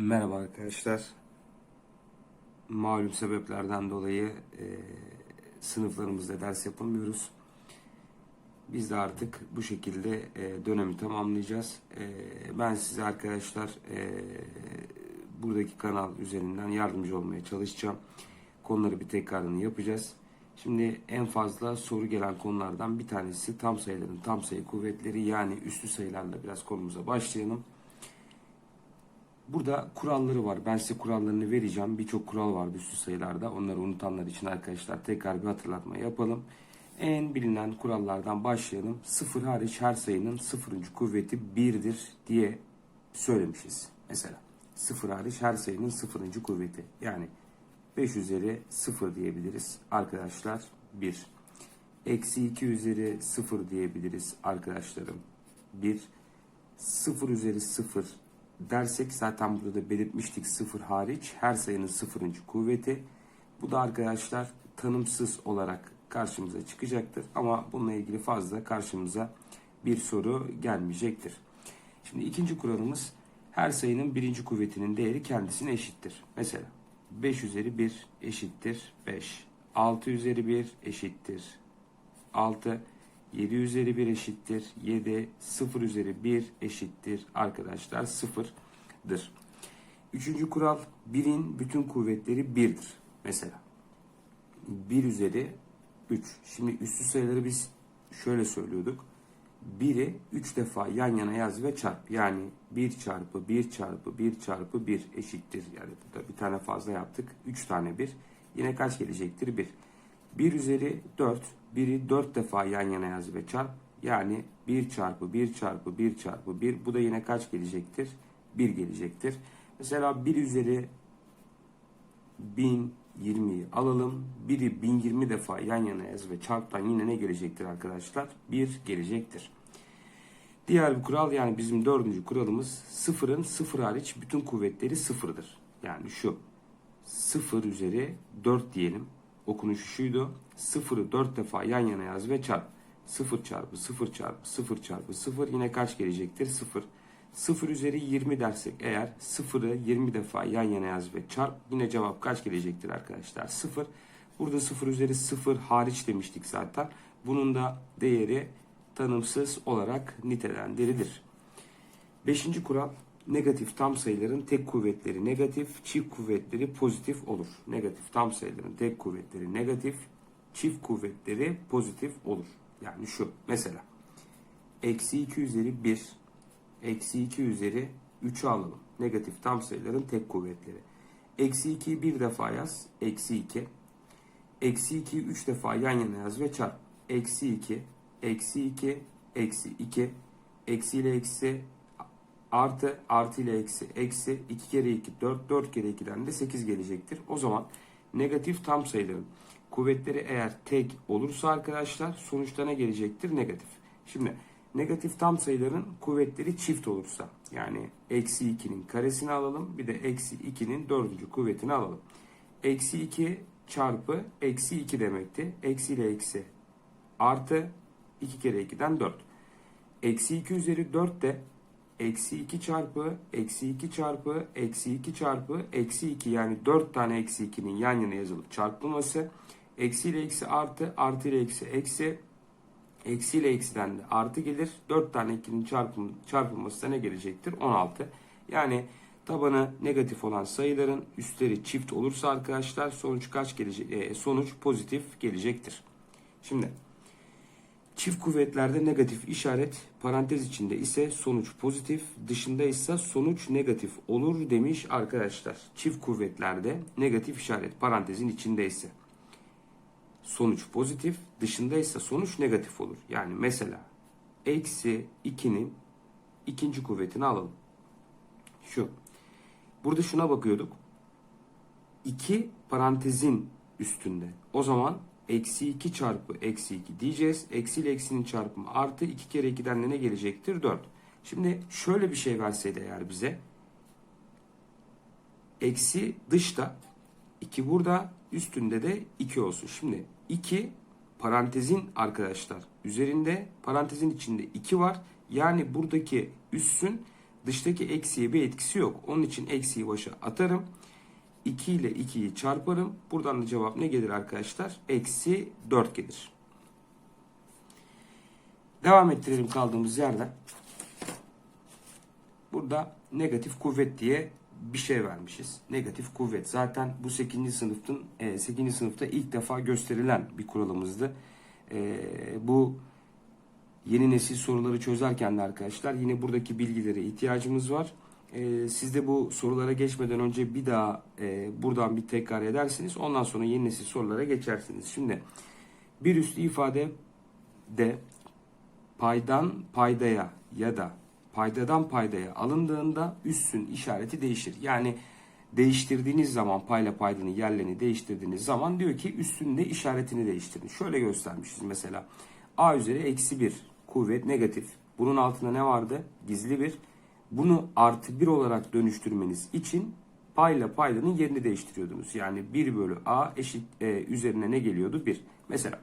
Merhaba arkadaşlar. Malum sebeplerden dolayı e, sınıflarımızda ders yapamıyoruz. Biz de artık bu şekilde e, dönemi tamamlayacağız. E, ben size arkadaşlar e, buradaki kanal üzerinden yardımcı olmaya çalışacağım. Konuları bir tekrarını yapacağız. Şimdi en fazla soru gelen konulardan bir tanesi tam sayıların tam sayı kuvvetleri yani üstü sayılarla biraz konumuza başlayalım. Burada kuralları var. Ben size kurallarını vereceğim. Birçok kural var üstü sayılarda. Onları unutanlar için arkadaşlar tekrar bir hatırlatma yapalım. En bilinen kurallardan başlayalım. Sıfır hariç her sayının sıfırıncı kuvveti birdir diye söylemişiz. Mesela sıfır hariç her sayının sıfırıncı kuvveti. Yani 5 üzeri 0 diyebiliriz arkadaşlar 1. Eksi 2 üzeri 0 diyebiliriz arkadaşlarım 1. 0 üzeri 0 dersek zaten burada da belirtmiştik 0 hariç her sayının sıfırıncı kuvveti. Bu da arkadaşlar tanımsız olarak karşımıza çıkacaktır. Ama bununla ilgili fazla karşımıza bir soru gelmeyecektir. Şimdi ikinci kuralımız her sayının birinci kuvvetinin değeri kendisine eşittir. Mesela 5 üzeri 1 eşittir 5. 6 üzeri 1 eşittir 6. 7 üzeri 1 eşittir 7. 0 üzeri 1 eşittir arkadaşlar 0'dır. Üçüncü kural 1'in bütün kuvvetleri 1'dir. Mesela 1 üzeri 3. Şimdi üstü sayıları biz şöyle söylüyorduk. 1'i 3 defa yan yana yaz ve çarp. Yani 1 çarpı 1 çarpı 1 çarpı 1 eşittir. Yani burada bir tane fazla yaptık. 3 tane 1. Yine kaç gelecektir? 1. 1 üzeri 4. 1'i 4 defa yan yana yaz ve çarp. Yani 1 çarpı 1 çarpı 1 çarpı 1. Bu da yine kaç gelecektir? 1 gelecektir. Mesela 1 üzeri 1020'yi alalım. Biri 1020 defa yan yana yaz ve çarptan yine ne gelecektir arkadaşlar? 1 gelecektir. Diğer bir kural yani bizim dördüncü kuralımız sıfırın sıfır hariç bütün kuvvetleri sıfırdır. Yani şu sıfır üzeri 4 diyelim. Okunuşu şuydu. Sıfırı 4 defa yan yana yaz ve çarp. 0 çarpı 0 çarpı 0 çarpı 0 yine kaç gelecektir? 0. 0 üzeri 20 dersek eğer 0'ı 20 defa yan yana yaz ve çarp yine cevap kaç gelecektir arkadaşlar? 0. Burada 0 üzeri 0 hariç demiştik zaten. Bunun da değeri tanımsız olarak nitelendirilir. Beşinci kural negatif tam sayıların tek kuvvetleri negatif, çift kuvvetleri pozitif olur. Negatif tam sayıların tek kuvvetleri negatif, çift kuvvetleri pozitif olur. Yani şu mesela eksi 2 üzeri 1 eksi 2 üzeri 3'ü alalım. Negatif tam sayıların tek kuvvetleri. Eksi 2'yi bir defa yaz. Eksi 2. Eksi 2'yi 3 defa yan yana yaz ve çarp. Eksi 2. Eksi 2. Eksi 2. Eksi ile eksi artı artı ile eksi eksi 2 kere 2 4 4 kere 2'den de 8 gelecektir. O zaman negatif tam sayıların kuvvetleri eğer tek olursa arkadaşlar sonuçta ne gelecektir? Negatif. Şimdi negatif tam sayıların kuvvetleri çift olursa yani eksi 2'nin karesini alalım bir de eksi 2'nin dördüncü kuvvetini alalım. Eksi 2 çarpı eksi 2 demekti. Eksi ile eksi artı 2 kere 2'den 4. Eksi 2 üzeri 4 de eksi 2 çarpı eksi 2 çarpı eksi 2 çarpı eksi 2 yani 4 tane eksi 2'nin yan yana yazılıp çarpılması. Eksi ile eksi artı artı ile eksi eksi Eksi ile eksiden de artı gelir. 4 tane 2'nin çarpım, çarpılması da ne gelecektir? 16. Yani tabanı negatif olan sayıların üstleri çift olursa arkadaşlar sonuç kaç gelecek? E, sonuç pozitif gelecektir. Şimdi çift kuvvetlerde negatif işaret parantez içinde ise sonuç pozitif dışında ise sonuç negatif olur demiş arkadaşlar. Çift kuvvetlerde negatif işaret parantezin içinde ise sonuç pozitif, dışındaysa sonuç negatif olur. Yani mesela eksi 2'nin ikinci kuvvetini alalım. Şu. Burada şuna bakıyorduk. 2 parantezin üstünde. O zaman eksi 2 çarpı eksi 2 diyeceğiz. Eksi ile eksinin çarpımı artı 2 kere 2'den de ne gelecektir? 4. Şimdi şöyle bir şey verseydi eğer bize. Eksi dışta 2 burada üstünde de 2 olsun. Şimdi 2 parantezin arkadaşlar üzerinde parantezin içinde 2 var. Yani buradaki üssün Dıştaki eksiye bir etkisi yok. Onun için eksiyi başa atarım. 2 ile 2'yi çarparım. Buradan da cevap ne gelir arkadaşlar? Eksi 4 gelir. Devam ettirelim kaldığımız yerden. Burada negatif kuvvet diye bir şey vermişiz. Negatif kuvvet. Zaten bu 8. sınıftın 8. sınıfta ilk defa gösterilen bir kuralımızdı. E, bu yeni nesil soruları çözerken de arkadaşlar yine buradaki bilgilere ihtiyacımız var. E, siz de bu sorulara geçmeden önce bir daha e, buradan bir tekrar edersiniz. Ondan sonra yeni nesil sorulara geçersiniz. Şimdi bir üstü ifade de paydan paydaya ya da paydadan paydaya alındığında üssün işareti değişir. Yani değiştirdiğiniz zaman payla paydanın yerlerini değiştirdiğiniz zaman diyor ki üssün de işaretini değiştirin. Şöyle göstermişiz mesela. A üzeri eksi 1 kuvvet negatif. Bunun altında ne vardı? Gizli bir. Bunu artı 1 olarak dönüştürmeniz için payla paydanın yerini değiştiriyordunuz. Yani 1 bölü A eşit e, üzerine ne geliyordu? 1. Mesela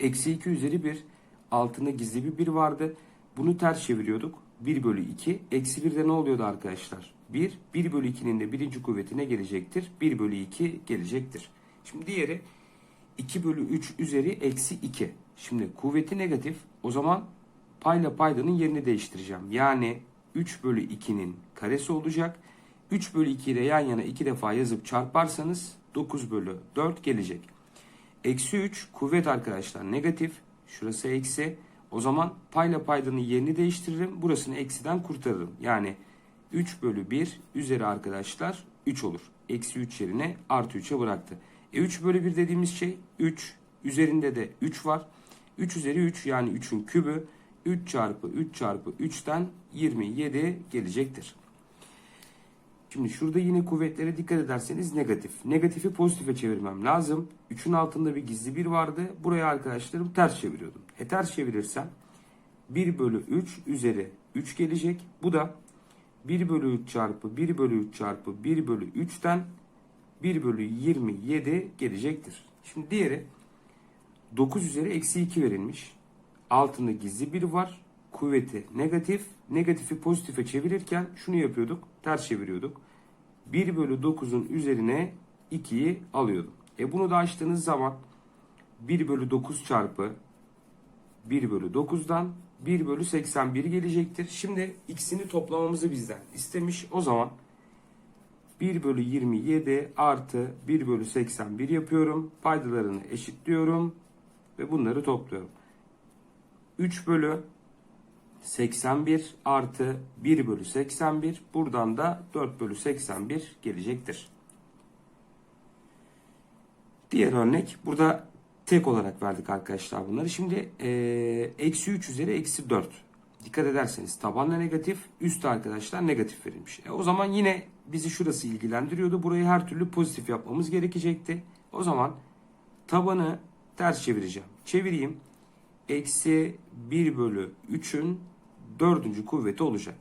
eksi 2 üzeri 1 altında gizli bir 1 vardı. Bunu ters çeviriyorduk. 1 bölü 2. Eksi 1'de ne oluyordu arkadaşlar? 1. 1 bölü 2'nin de birinci kuvvetine gelecektir. 1 bölü 2 gelecektir. Şimdi diğeri 2 bölü 3 üzeri eksi 2. Şimdi kuvveti negatif. O zaman payla paydanın yerini değiştireceğim. Yani 3 bölü 2'nin karesi olacak. 3 bölü 2 ile yan yana 2 defa yazıp çarparsanız 9 bölü 4 gelecek. Eksi 3 kuvvet arkadaşlar negatif. Şurası eksi. O zaman payla paydanın yerini değiştiririm. Burasını eksiden kurtarırım. Yani 3 bölü 1 üzeri arkadaşlar 3 olur. Eksi 3 yerine artı 3'e bıraktı. E 3 bölü 1 dediğimiz şey 3. Üzerinde de 3 var. 3 üzeri 3 yani 3'ün kübü. 3 çarpı 3 çarpı 3'ten 27 gelecektir. Şimdi şurada yine kuvvetlere dikkat ederseniz negatif. Negatifi pozitife çevirmem lazım. 3'ün altında bir gizli bir vardı. Buraya arkadaşlarım ters çeviriyordum. E ters çevirirsem 1 bölü 3 üzeri 3 gelecek. Bu da 1 bölü 3 çarpı 1 bölü 3 çarpı 1 bölü 3'ten 1 bölü 27 gelecektir. Şimdi diğeri 9 üzeri eksi 2 verilmiş. Altında gizli bir var. Kuvveti negatif. Negatifi pozitife çevirirken şunu yapıyorduk. Ters çeviriyorduk. 1 bölü 9'un üzerine 2'yi alıyordum. E bunu da açtığınız zaman 1 bölü 9 çarpı 1 bölü 9'dan 1 bölü 81 gelecektir. Şimdi ikisini toplamamızı bizden istemiş. O zaman 1 bölü 27 artı 1 bölü 81 yapıyorum. Paydalarını eşitliyorum ve bunları topluyorum. 3 bölü 81 artı 1 bölü 81 buradan da 4 bölü 81 gelecektir. Diğer örnek burada tek olarak verdik arkadaşlar bunları. Şimdi eee, eksi 3 üzeri eksi 4. Dikkat ederseniz tabanla negatif, üstte arkadaşlar negatif verilmiş. E, o zaman yine bizi şurası ilgilendiriyordu. Burayı her türlü pozitif yapmamız gerekecekti. O zaman tabanı ters çevireceğim. Çevireyim. Eksi 1 bölü 3'ün dördüncü kuvveti olacak.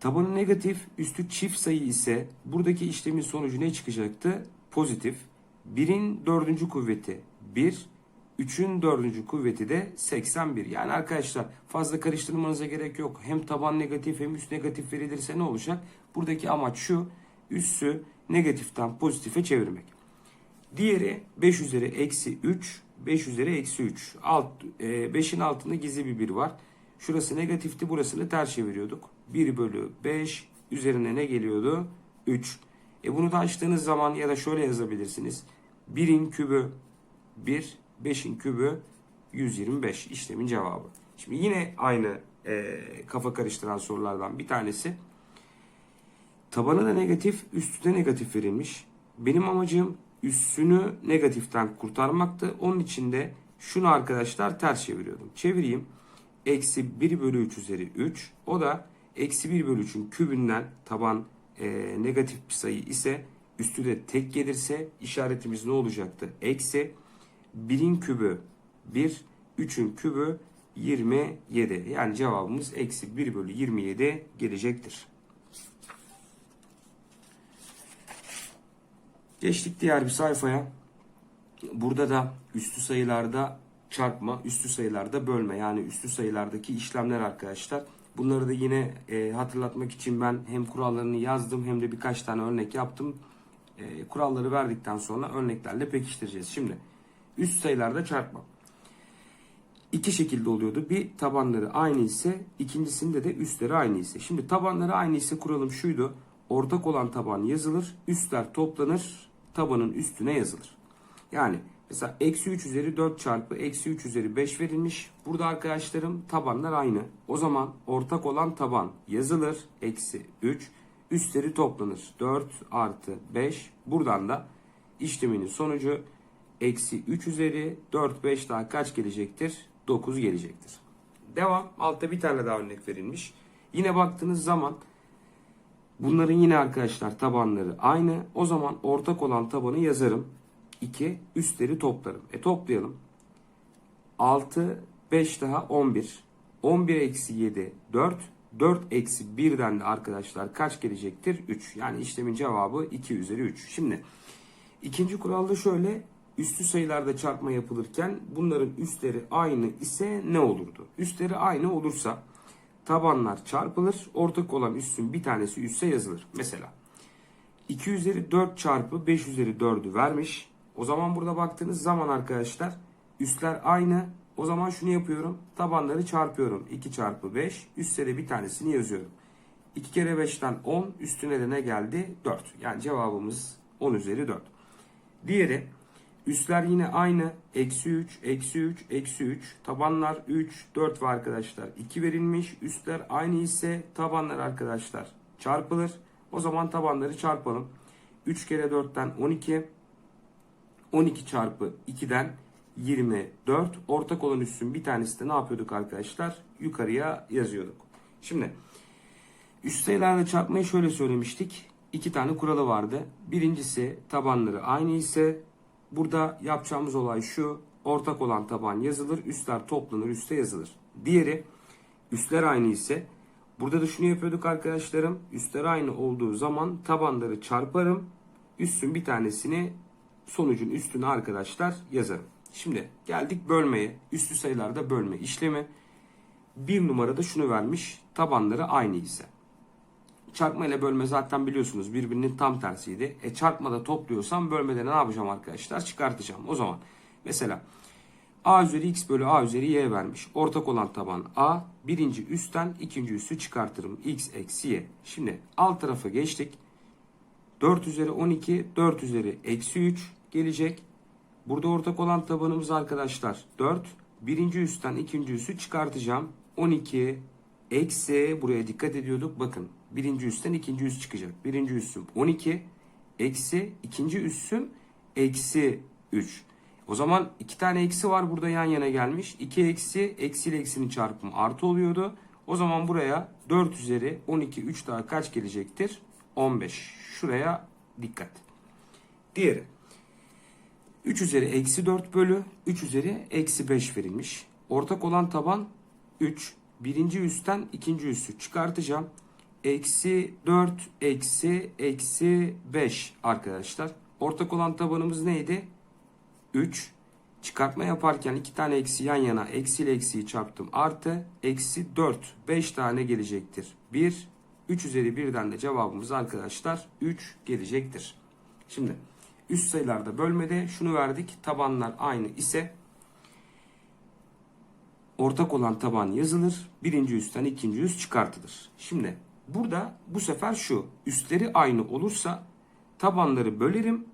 Tabanı negatif, üstü çift sayı ise buradaki işlemin sonucu ne çıkacaktı? Pozitif. 1'in dördüncü kuvveti 1, 3'ün dördüncü kuvveti de 81. Yani arkadaşlar fazla karıştırmanıza gerek yok. Hem taban negatif hem üst negatif verilirse ne olacak? Buradaki amaç şu, üssü negatiften pozitife çevirmek. Diğeri 5 üzeri eksi 3, 5 üzeri eksi 3. Alt, e, 5'in altında gizli bir 1 var. Şurası negatifti, burasını ters çeviriyorduk. 1 bölü 5 üzerine ne geliyordu? 3. E bunu da açtığınız zaman ya da şöyle yazabilirsiniz. 1'in kübü 1, 5'in kübü 125 işlemin cevabı. Şimdi yine aynı e, kafa karıştıran sorulardan bir tanesi. Tabanı da negatif, üstü de negatif verilmiş. Benim amacım üstünü negatiften kurtarmaktı. Onun için de şunu arkadaşlar ters çeviriyordum. Çevireyim. Eksi 1 bölü 3 üzeri 3. O da eksi 1 bölü 3'ün kübünden taban e, negatif bir sayı ise üstü de tek gelirse işaretimiz ne olacaktı? Eksi 1'in kübü 1, 3'ün kübü 27. Yani cevabımız eksi 1 bölü 27 gelecektir. Geçtik diğer bir sayfaya. Burada da üstü sayılarda çarpma, üstü sayılarda bölme yani üstü sayılardaki işlemler arkadaşlar Bunları da yine e, hatırlatmak için ben hem kurallarını yazdım hem de birkaç tane örnek yaptım. E, kuralları verdikten sonra örneklerle pekiştireceğiz. Şimdi üst sayılarda çarpma. İki şekilde oluyordu. Bir tabanları aynı ise ikincisinde de üstleri aynı ise. Şimdi tabanları aynı ise kuralım şuydu. Ortak olan taban yazılır. Üstler toplanır. Tabanın üstüne yazılır. Yani mesela eksi 3 üzeri 4 çarpı eksi 3 üzeri 5 verilmiş. Burada arkadaşlarım tabanlar aynı. O zaman ortak olan taban yazılır. Eksi 3. Üstleri toplanır. 4 artı 5. Buradan da işleminin sonucu eksi 3 üzeri 4 5 daha kaç gelecektir? 9 gelecektir. Devam. Altta bir tane daha örnek verilmiş. Yine baktığınız zaman bunların yine arkadaşlar tabanları aynı. O zaman ortak olan tabanı yazarım. 2 üstleri toplarım. E toplayalım. 6 5 daha 11. 11 eksi 7 4. 4 eksi 1'den de arkadaşlar kaç gelecektir? 3. Yani işlemin cevabı 2 üzeri 3. Şimdi ikinci kuralda şöyle üstü sayılarda çarpma yapılırken bunların üstleri aynı ise ne olurdu? Üstleri aynı olursa tabanlar çarpılır. Ortak olan üstün bir tanesi üsse yazılır. Mesela 2 üzeri 4 çarpı 5 üzeri 4'ü vermiş. O zaman burada baktığınız zaman arkadaşlar üstler aynı. O zaman şunu yapıyorum. Tabanları çarpıyorum. 2 çarpı 5. Üstte de bir tanesini yazıyorum. 2 kere 5'ten 10. Üstüne de ne geldi? 4. Yani cevabımız 10 üzeri 4. Diğeri üstler yine aynı. Eksi 3, eksi 3, eksi 3. Tabanlar 3, 4 var arkadaşlar. 2 verilmiş. Üstler aynı ise tabanlar arkadaşlar çarpılır. O zaman tabanları çarpalım. 3 kere 4'ten 12. 12 çarpı 2'den 24. Ortak olan üstün bir tanesi de ne yapıyorduk arkadaşlar? Yukarıya yazıyorduk. Şimdi üst sayılarla çarpmayı şöyle söylemiştik. İki tane kuralı vardı. Birincisi tabanları aynı ise burada yapacağımız olay şu. Ortak olan taban yazılır. Üstler toplanır. Üste yazılır. Diğeri üstler aynı ise burada da şunu yapıyorduk arkadaşlarım. Üstler aynı olduğu zaman tabanları çarparım. Üstün bir tanesini sonucun üstüne arkadaşlar yazarım. Şimdi geldik bölmeye. Üstü sayılarda bölme işlemi. Bir numarada şunu vermiş. Tabanları aynı ise. Çarpma ile bölme zaten biliyorsunuz birbirinin tam tersiydi. E çarpmada topluyorsam bölmede ne yapacağım arkadaşlar? Çıkartacağım. O zaman mesela a üzeri x bölü a üzeri y vermiş. Ortak olan taban a. Birinci üstten ikinci üstü çıkartırım. x eksi y. Şimdi alt tarafa geçtik. 4 üzeri 12, 4 üzeri eksi 3 gelecek. Burada ortak olan tabanımız arkadaşlar 4. Birinci üstten ikinci üssü çıkartacağım. 12 eksi buraya dikkat ediyorduk. Bakın birinci üstten ikinci üst çıkacak. Birinci üssüm 12 eksi ikinci üssüm eksi 3. O zaman iki tane eksi var burada yan yana gelmiş. 2 eksi eksi ile eksinin çarpımı artı oluyordu. O zaman buraya 4 üzeri 12 3 daha kaç gelecektir? 15. Şuraya dikkat. Diğeri. 3 üzeri eksi 4 bölü 3 üzeri eksi 5 verilmiş. Ortak olan taban 3. Birinci üstten ikinci üssü çıkartacağım. Eksi 4 eksi eksi 5 arkadaşlar. Ortak olan tabanımız neydi? 3. Çıkartma yaparken iki tane eksi yan yana eksi ile eksiyi çarptım. Artı eksi 4. 5 tane gelecektir. 1. 3 üzeri 1'den de cevabımız arkadaşlar 3 gelecektir. Şimdi üst sayılarda bölmede şunu verdik. Tabanlar aynı ise ortak olan taban yazılır. Birinci üstten ikinci üst çıkartılır. Şimdi burada bu sefer şu. Üstleri aynı olursa tabanları bölerim.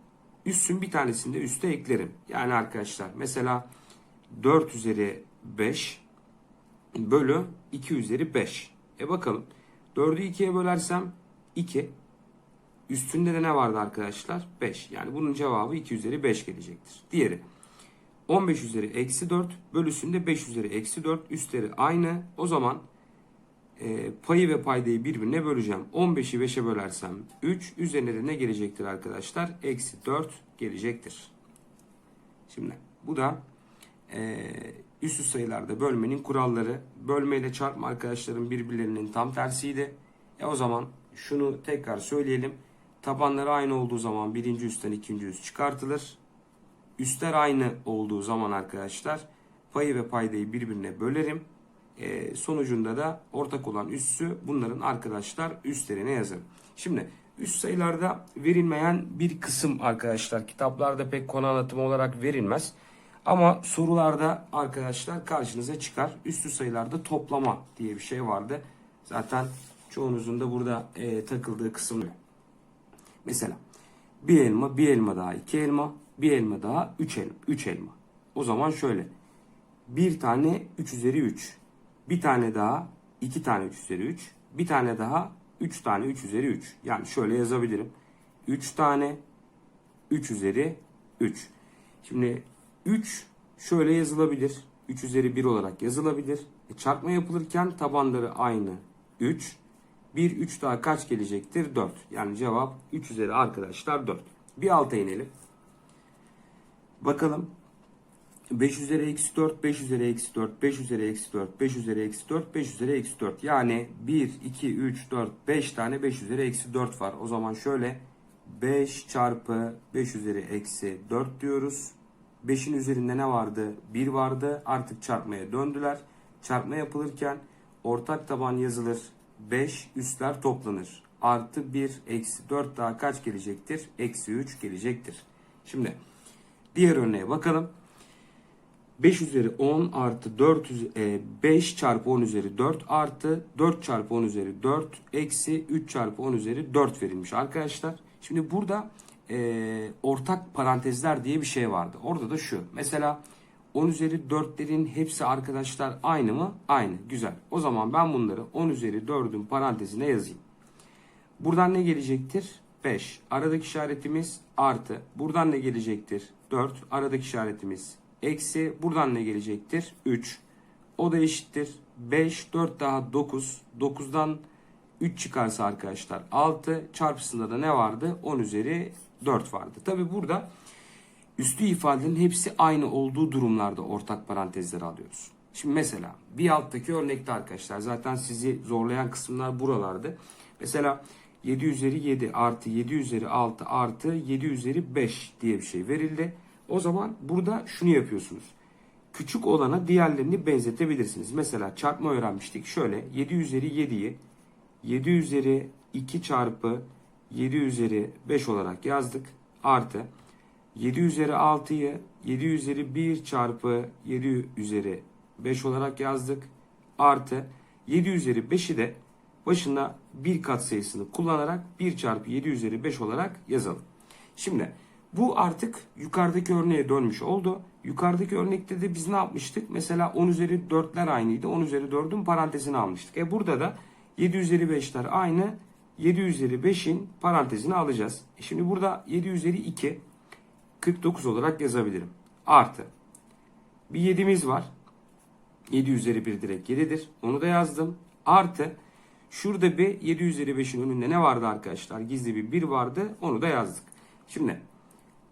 Üstün bir tanesini de üste eklerim. Yani arkadaşlar mesela 4 üzeri 5 bölü 2 üzeri 5. E bakalım. 4'ü 2'ye bölersem 2. Üstünde de ne vardı arkadaşlar? 5. Yani bunun cevabı 2 üzeri 5 gelecektir. Diğeri 15 üzeri eksi 4 bölüsünde 5 üzeri eksi 4 üstleri aynı. O zaman e, payı ve paydayı birbirine böleceğim. 15'i 5'e bölersem 3 üzerine de ne gelecektir arkadaşlar? Eksi 4 gelecektir. Şimdi bu da e, üstü sayılarda bölmenin kuralları. Bölme ile çarpma arkadaşların birbirlerinin tam tersiydi. E o zaman şunu tekrar söyleyelim. Tabanları aynı olduğu zaman birinci üstten ikinci üst çıkartılır. Üstler aynı olduğu zaman arkadaşlar payı ve paydayı birbirine bölerim. E, sonucunda da ortak olan üssü bunların arkadaşlar üstlerine yazın. Şimdi üst sayılarda verilmeyen bir kısım arkadaşlar kitaplarda pek konu anlatımı olarak verilmez. Ama sorularda arkadaşlar karşınıza çıkar. Üstü sayılarda toplama diye bir şey vardı. Zaten çoğunuzun da burada e, takıldığı kısım. Mesela bir elma, bir elma daha iki elma, bir elma daha üç elma. Üç elma. O zaman şöyle. Bir tane 3 üzeri 3. Bir tane daha 2 tane 3 üzeri 3. Bir tane daha 3 tane 3 üzeri 3. Yani şöyle yazabilirim. 3 tane 3 üzeri 3. Şimdi 3 şöyle yazılabilir. 3 üzeri 1 olarak yazılabilir. E, çarpma yapılırken tabanları aynı 3. 1 3 daha kaç gelecektir? 4. Yani cevap 3 üzeri arkadaşlar 4. Bir alta inelim. Bakalım 5 üzeri eksi 4, 5 üzeri eksi 4, 5 üzeri eksi 4, 5 üzeri eksi 4, 5 üzeri eksi 4. Yani 1, 2, 3, 4, 5 tane 5 üzeri eksi 4 var. O zaman şöyle 5 çarpı 5 üzeri eksi 4 diyoruz. 5'in üzerinde ne vardı? 1 vardı. Artık çarpmaya döndüler. Çarpma yapılırken ortak taban yazılır. 5 üstler toplanır. Artı 1 eksi 4 daha kaç gelecektir? Eksi 3 gelecektir. Şimdi diğer örneğe bakalım. 5 üzeri 10 artı 4 üze- e, 5 çarpı 10 üzeri 4 artı 4 çarpı 10 üzeri 4 eksi 3 çarpı 10 üzeri 4 verilmiş arkadaşlar. Şimdi burada e, ortak parantezler diye bir şey vardı. Orada da şu. Mesela 10 üzeri 4'lerin hepsi arkadaşlar aynı mı? Aynı. Güzel. O zaman ben bunları 10 üzeri 4'ün parantezine yazayım. Buradan ne gelecektir? 5. Aradaki işaretimiz artı. Buradan ne gelecektir? 4. Aradaki işaretimiz eksi. Buradan ne gelecektir? 3. O da eşittir. 5, 4 daha 9. 9'dan 3 çıkarsa arkadaşlar 6. Çarpısında da ne vardı? 10 üzeri 4 vardı. Tabi burada üstü ifadelerin hepsi aynı olduğu durumlarda ortak parantezleri alıyoruz. Şimdi mesela bir alttaki örnekte arkadaşlar zaten sizi zorlayan kısımlar buralardı. Mesela 7 üzeri 7 artı 7 üzeri 6 artı 7 üzeri 5 diye bir şey verildi. O zaman burada şunu yapıyorsunuz. Küçük olana diğerlerini benzetebilirsiniz. Mesela çarpma öğrenmiştik. Şöyle 7 üzeri 7'yi 7 üzeri 2 çarpı 7 üzeri 5 olarak yazdık. Artı 7 üzeri 6'yı 7 üzeri 1 çarpı 7 üzeri 5 olarak yazdık. Artı 7 üzeri 5'i de başına bir kat sayısını kullanarak 1 çarpı 7 üzeri 5 olarak yazalım. Şimdi bu artık yukarıdaki örneğe dönmüş oldu. Yukarıdaki örnekte de biz ne yapmıştık? Mesela 10 üzeri 4'ler aynıydı. 10 üzeri 4'ün parantezini almıştık. E burada da 7 üzeri 5'ler aynı. 7 üzeri 5'in parantezini alacağız. E şimdi burada 7 üzeri 2 49 olarak yazabilirim. Artı. Bir 7'miz var. 7 üzeri 1 direkt 7'dir. Onu da yazdım. Artı. Şurada bir 7 üzeri 5'in önünde ne vardı arkadaşlar? Gizli bir 1 vardı. Onu da yazdık. Şimdi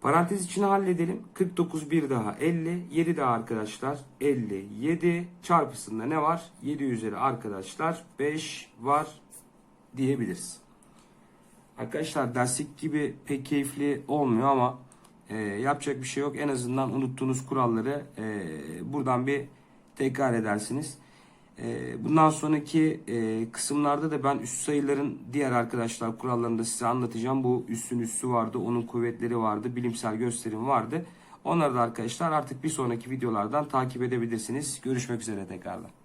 parantez içine halledelim. 49 bir daha 50. 7 daha arkadaşlar 57. Çarpısında ne var? 7 üzeri arkadaşlar 5 var diyebiliriz. Arkadaşlar derslik gibi pek keyifli olmuyor ama e, yapacak bir şey yok. En azından unuttuğunuz kuralları e, buradan bir tekrar edersiniz. E, bundan sonraki e, kısımlarda da ben üst sayıların diğer arkadaşlar kurallarını da size anlatacağım. Bu üstün üssü vardı, onun kuvvetleri vardı, bilimsel gösterim vardı. Onları da arkadaşlar artık bir sonraki videolardan takip edebilirsiniz. Görüşmek üzere tekrardan.